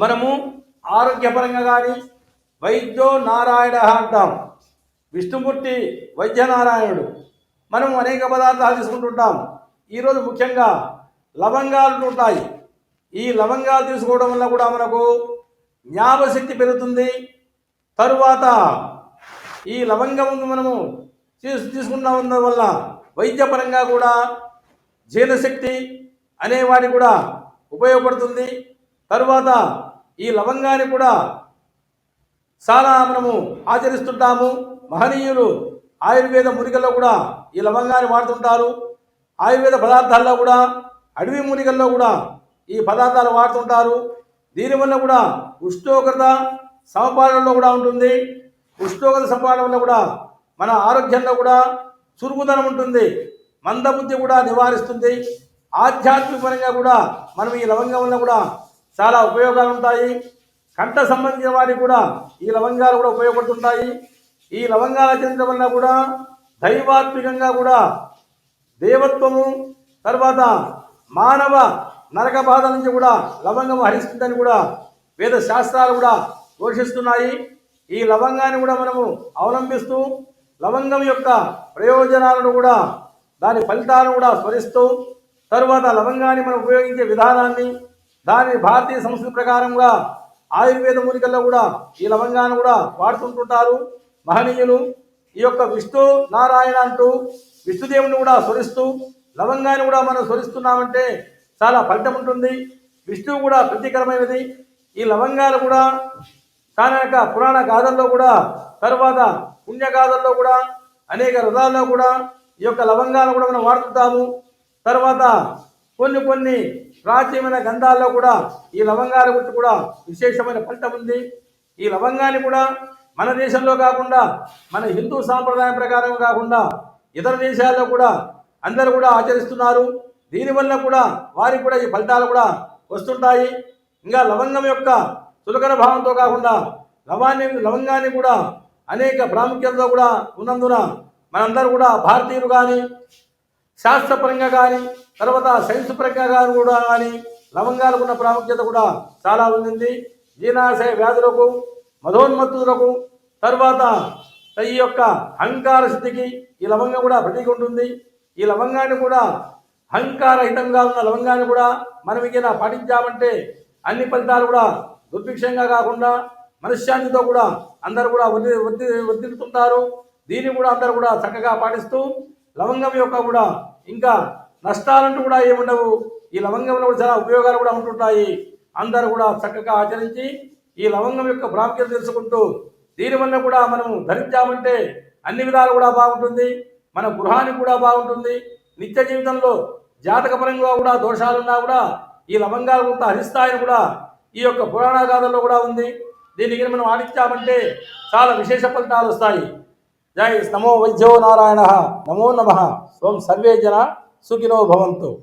మనము ఆరోగ్యపరంగా కానీ వైద్యో నారాయణ అంటాం. విష్ణుమూర్తి వైద్యనారాయణుడు మనం అనేక పదార్థాలు తీసుకుంటుంటాం ఈరోజు ముఖ్యంగా లవంగాలు ఉంటాయి. ఈ లవంగాలు తీసుకోవడం వల్ల కూడా మనకు జ్ఞాపశక్తి పెరుగుతుంది. తరువాత ఈ లవంగం మనము తీసు తీసుకున్న వల్ల వైద్యపరంగా కూడా జీర్ణశక్తి అనేవాడి కూడా ఉపయోగపడుతుంది. తరువాత ఈ లవంగాన్ని కూడా చాలా మనము ఆచరిస్తుంటాము. మహనీయులు ఆయుర్వేద మూలికల్లో కూడా ఈ లవంగాన్ని వాడుతుంటారు. ఆయుర్వేద పదార్థాల్లో కూడా అడవి మూలికల్లో కూడా ఈ పదార్థాలు వాడుతుంటారు. దీనివల్ల కూడా ఉష్ణోగ్రత సమపాలనలో కూడా ఉంటుంది. ఉష్ణోగ్రత సమపాలనలో వల్ల కూడా మన ఆరోగ్యంలో కూడా చురుకుదనం ఉంటుంది. మందబుద్ధి కూడా నివారిస్తుంది. ఆధ్యాత్మికపరంగా కూడా మనం ఈ లవంగం వల్ల కూడా చాలా ఉపయోగాలు ఉంటాయి కంట సంబంధించిన వారికి కూడా ఈ లవంగాలు కూడా ఉపయోగపడుతుంటాయి. ఈ లవంగాలు ఆచరించడం వల్ల కూడా దైవాత్మికంగా కూడా దేవత్వము తర్వాత మానవ నరక బాధ నుంచి కూడా లవంగం హరిస్తుందని కూడా వేద శాస్త్రాలు కూడా ఘోషిస్తున్నాయి ఈ లవంగాన్ని కూడా మనము అవలంబిస్తూ లవంగం యొక్క ప్రయోజనాలను కూడా దాని ఫలితాలను కూడా స్మరిస్తూ తరువాత లవంగాన్ని మనం ఉపయోగించే విధానాన్ని దాని భారతీయ సంస్కృతి ప్రకారంగా ఆయుర్వేద మూలికల్లో కూడా ఈ లవంగాన్ని కూడా వాడుతుంటుంటారు. మహనీయులు ఈ యొక్క విష్ణు నారాయణ అంటూ విష్ణుదేవుని కూడా స్మరిస్తూ లవంగాన్ని కూడా మనం స్మరిస్తున్నామంటే చాలా ఫలితం ఉంటుంది. విష్ణువు కూడా ప్రీతికరమైనది. ఈ లవంగాలు కూడా తన యొక్క పురాణ గాథల్లో కూడా తర్వాత పుణ్యగాథల్లో కూడా అనేక రథాల్లో కూడా ఈ యొక్క లవంగాలు కూడా మనం వాడుతుంటాము. తర్వాత కొన్ని కొన్ని ప్రాచీనమైన గంధాల్లో కూడా ఈ లవంగాల గురించి కూడా విశేషమైన ఫలితం ఉంది. ఈ లవంగాన్ని కూడా మన దేశంలో కాకుండా మన హిందూ సాంప్రదాయం ప్రకారం కాకుండా ఇతర దేశాల్లో కూడా అందరూ కూడా ఆచరిస్తున్నారు. దీనివల్ల కూడా వారికి కూడా ఈ ఫలితాలు కూడా వస్తుంటాయి. ఇంకా లవంగం యొక్క చులకన భావంతో కాకుండా లవాన్ని లవంగాన్ని కూడా అనేక ప్రాముఖ్యతలో కూడా ఉన్నందున మనందరూ కూడా భారతీయులు కానీ శాస్త్రపరంగా కానీ తర్వాత సైన్స్ పరంగా కూడా కానీ లవంగాలకు ఉన్న ప్రాముఖ్యత కూడా చాలా ఉంది జీర్ణాశయ వ్యాధులకు మధోన్మత్తులకు తర్వాత ఈ యొక్క అహంకార స్థితికి ఈ లవంగం కూడా ప్రతీక ఉంటుంది. ఈ లవంగాన్ని కూడా అహంకారహితంగా ఉన్న లవంగాన్ని కూడా మనం ఇక పాటించామంటే అన్ని ఫలితాలు కూడా దుర్భిక్షంగా కాకుండా మనశ్శాంతితో కూడా అందరూ కూడా వృద్ధి వర్ది వర్దిల్తుంటారు దీన్ని కూడా అందరూ కూడా చక్కగా పాటిస్తూ లవంగం యొక్క కూడా ఇంకా నష్టాలంటూ కూడా ఏముండవు ఈ లవంగంలో కూడా చాలా ఉపయోగాలు కూడా ఉంటుంటాయి. అందరూ కూడా చక్కగా ఆచరించి ఈ లవంగం యొక్క ప్రాముఖ్యత తెలుసుకుంటూ దీనివల్ల కూడా మనం ధరించామంటే అన్ని విధాలు కూడా బాగుంటుంది. మన గృహానికి కూడా బాగుంటుంది. నిత్య జీవితంలో జాతకపరంగా కూడా దోషాలున్నా కూడా ఈ లవంగాలు కొంత హరిస్తాయని కూడా ఈ యొక్క పురాణ గాథల్లో కూడా ఉంది. దీనికి మనం ఆడించామంటే చాలా విశేష ఫలితాలు వస్తాయి. జై నమో వైద్యో నారాయణ. నమో నమ. ఓం సర్వే జన సుఖినో భవంతు